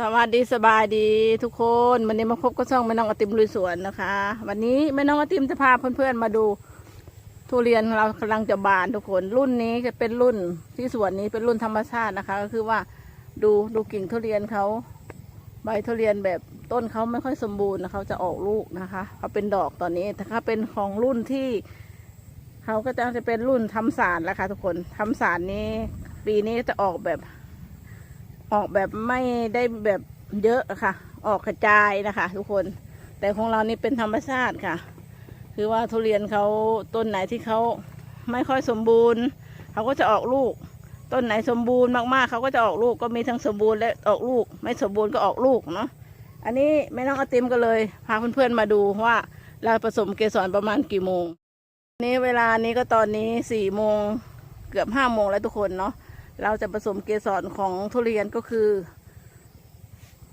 สวัสดีสบายดีทุกคนวันนี้มาพบกับช่องแม่น้องอติมลุยสวนนะคะ วันนี้แม่น้องอติมจะพาเพื่อนๆมาดูทุเรียนเรากำลังจะบานทุกคนรุ่นนี้จะเป็นรุ่นที่สวนนี้เป็นรุ่นธรรมชาตินะคะ ก็คือว่าดูดูกิ่งทุเรียนเขาใบทุเรียนแบบต้นเขาไม่ค่อยสมบูรณ์นะเขาจะออกลูกนะคะเขาเป็นดอกตอนนี้แต่ถ้าเป็นของรุ่นที่เขาก็จะจะเป็นรุ่นทำสารแล้วค่ะทุกคนทำสารนี้ ปีนี้จะออกแบบ ออกแบบไม่ได้แบบเยอะค่ะ ออกกระจายนะคะ ทุกคน แต่ของเรานี่เป็นธรรมชาติค่ะ คือว่าทุเรียนเขาต้นไหนที่เขาไม่ค่อยสมบูรณ์ เขาก็จะออกลูก ต้นไหนสมบูรณ์มากๆ เขาก็จะออกลูกก็มีทั้งสมบูรณ์และออกลูก ไม่สมบูรณ์ก็ออกลูกเนาะอันนี้แม่น้องอาติมก็เลย พาเพื่อนๆมาดูว่าเราผสมเกสรประมาณกี่โมง นี้เวลานี้ก็ตอนนี้สี่โมงเกือบห้าโมงแล้วทุกคนเนาะ เราจะผสมเกสรของทุเรียนก็คือ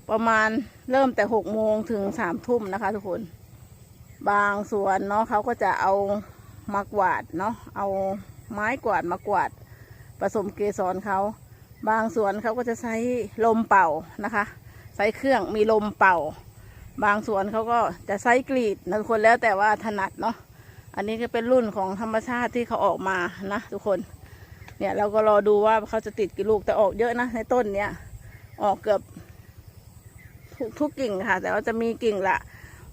ประมาณเริ่มแต่หกโมงถึงสามทุ่มนะคะ ทุกคน บางสวนเนาะเขาก็จะเอามากวาดเนาะเอาไม้กวาดมากวาด ผสมเกสรเขา บางสวนเขาก็จะใช้ลมเป่านะคะ ใช้เครื่องมีลมเป่า บางสวนเขาก็จะใช้กรีดนะทุกคนแล้วแต่ว่าถนัดเนาะอันนี้ก็เป็นรุ่นของธรรมชาติที่เขาออกมานะทุกคน เนี่ยเราก็รอดูว่าเขาจะติดกี่ลูกแต่ออกเยอะนะในต้นเนี้ยออกเกือบทุกทุกกิ่งค่ะ แต่ว่าจะมีกิ่งละ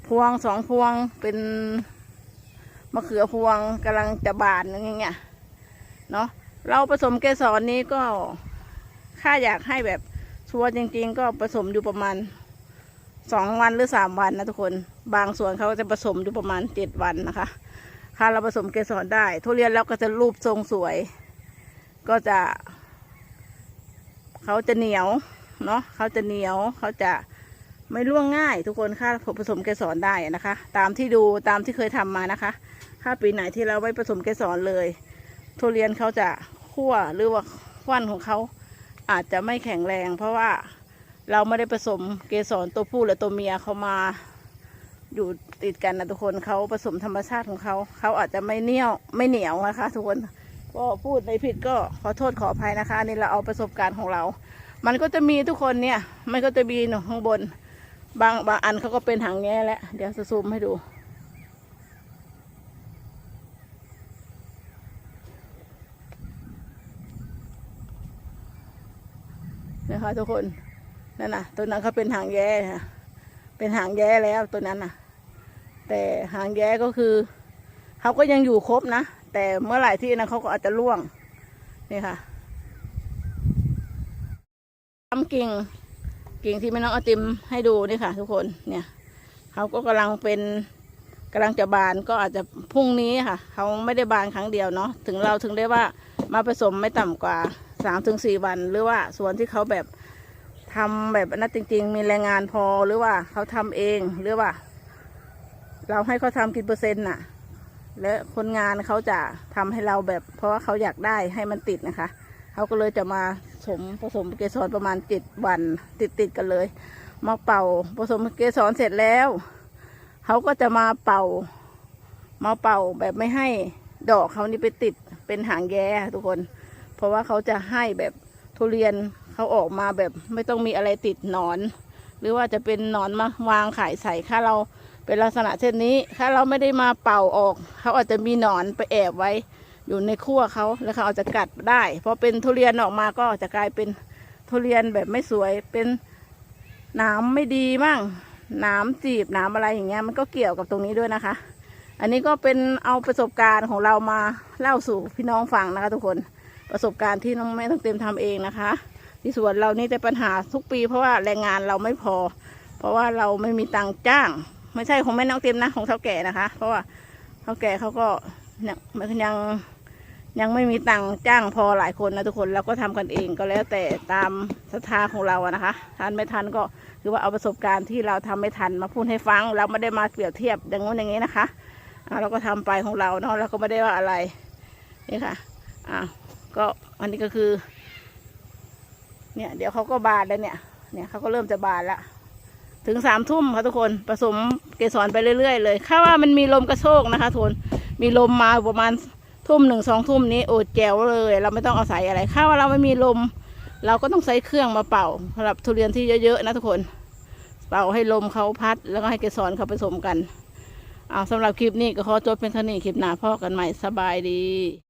พวงสองพวงเป็นมะเขือพวงกำลังจะบานอย่างเงี้ยเนาะเราผสมเกสรนี้ก็ถ้าอยากให้แบบชัวร์จริง ๆ ก็ผสมอยู่ประมาณสองวันหรือสามวันนะทุกคน บางส่วนเขาจะผสมอยู่ประมาณเจ็ดวันนะคะถ้าเราผสมเกสรได้ ทุเรียนเราก็จะรูปทรงสวย ก็จะ เขาจะเหนียวเนาะเขาจะเหนียวเขาจะไม่ร่วงง่าย ทุกคนค่าผสมเกสรได้นะคะ ตามที่ดูตามที่เคยทำมานะคะ ถ้าปีไหนที่เราไม่ผสมเกสรเลย ทุเรียนเขาจะคั่วหรือว่าควันของเขาอาจจะไม่แข็งแรง เพราะว่าเราไม่ได้ผสมเกสรตัวผู้และตัวเมียเขามาอยู่ติดกันนะทุกคนเขาผสมธรรมชาติของเขาเขาอาจจะไม่เหนียวไม่เหนียวนะคะทุกคน ก็พูดในผิดก็ขอโทษขออภัยนะคะนี่เราเอาประสบการณ์ของเรา มันก็จะมีทุกคนเนี่ยมันก็จะมีหนข้างบน บางบางอันเขาก็เป็นหางแง่แล้วเดี๋ยวจะซูมให้ดู นะคะทุกคนนั่นน่ะตัวนั้นเขาเป็นหางแย่ค่ะเป็นหางแย่แล้วตัวนั้นน่ะ แต่หางแย่ก็คือเขาก็ยังอยู่ครบนะ แต่เมื่อไหร่ที่นะเขาก็อาจจะร่วง นี่ค่ะทำกิ่ง กิ่งที่แม่น้องอติมให้ดูนี่ค่ะ ทุกคนเนี่ยเขาก็กำลังเป็นกำลังจะบานก็อาจจะพรุ่งนี้ค่ะเขาไม่ได้บานครั้งเดียวเนาะถึงเราถึงได้ว่ามาผสมไม่ต่ำกว่าสามถึงสี่วัน หรือว่าส่วนที่เขาแบบทำแบบนั้นจริง ๆ มีแรงงานพอหรือว่าเขาทำเองหรือว่า เราให้เขาทำกี่เปอร์เซ็นต์น่ะ และคนงานเขาจะทำให้เราแบบ เพราะว่าเขาอยากได้ให้มันติดนะคะ เขาก็เลยจะมาผสมผสมเกสรประมาณเจ็ดวันติดติดกันเลย มาเป่าผสมเกสรเสร็จแล้ว เขาก็จะมาเป่า มาเป่าแบบไม่ให้ดอกเขานี่ไปติดเป็นหางแย่ทุกคน เพราะว่าเขาจะให้แบบทุเรียนเขาออกมาแบบไม่ต้องมีอะไรติดหนอน หรือว่าจะเป็นหนอนมาวางไข่ใส่ถ้าเรา เป็นลักษณะเช่นนี้ ถ้าเราไม่ได้มาเป่าออก เขาอาจจะมีหนอนไปแอบไว้ อยู่ในขั้วเขาแล้วเขาอาจจะกัดได้พอเป็นทุเรียนออกมาก็จะกลายเป็นทุเรียนแบบไม่สวยเป็นหนามไม่ดีมั่งหนามจีบหนามอะไรอย่างเงี้ยมันก็เกี่ยวกับตรงนี้ด้วยนะคะ อันนี้ก็เป็นเอาประสบการณ์ของเรามาเล่าสู่พี่น้องฟังนะคะ ทุกคนประสบการณ์ที่น้องแม่ต้องเต็มทำเองนะคะ ที่สวนเรานี่จะปัญหาทุกปี เพราะว่าแรงงานเราไม่พอ เพราะว่าเราไม่มีตังค์จ้าง ไม่ใช่ของแม่น้องเต็มนะของเท่าแก่นะคะ เพราะว่าเท่าแก่เขาก็ยังยังยังไม่มีตังค์จ้างพอหลายคนนะทุกคนเราก็ทำกันเองก็แล้วแต่ตามศรัทธาของเราอะนะคะทันไม่ทันก็คือว่าเอาประสบการณ์ที่เราทำไม่ทันมาพูดให้ฟังเราไม่ได้มาเปรียบเทียบอย่างงู้นอย่างนี้นะคะเราก็ทำไปของเราเนาะเราก็ไม่ได้ว่าอะไรนี่ค่ะอ่าก็อันนี้ก็คือ เนี่ย เดี๋ยวเขาก็บานแล้วเนี่ย เนี่ยเขาก็เริ่มจะบานละ ถึงสามทุ่มค่ะทุกคนผสมเกสรไปเรื่อยๆเลยค่าว่ามันมีลมกระโชกนะคะทุกคนมีลมมาประมาณทุ่มหนึ่งสองทุ่มนี้โอดแจวเลย เราไม่ต้องเอาศัยอะไรค่าว่าเราไม่มีลม เราก็ต้องใช้เครื่องมาเป่าสำหรับทุเรียนที่เยอะๆนะทุกคน เป่าให้ลมเขาพัด แล้วก็ให้เกสรเขาผสมกันเอาสำหรับคลิปนี้ก็ขอจบเป็นเท่านี้คลิปหน้าพ่อกันใหม่สบายดี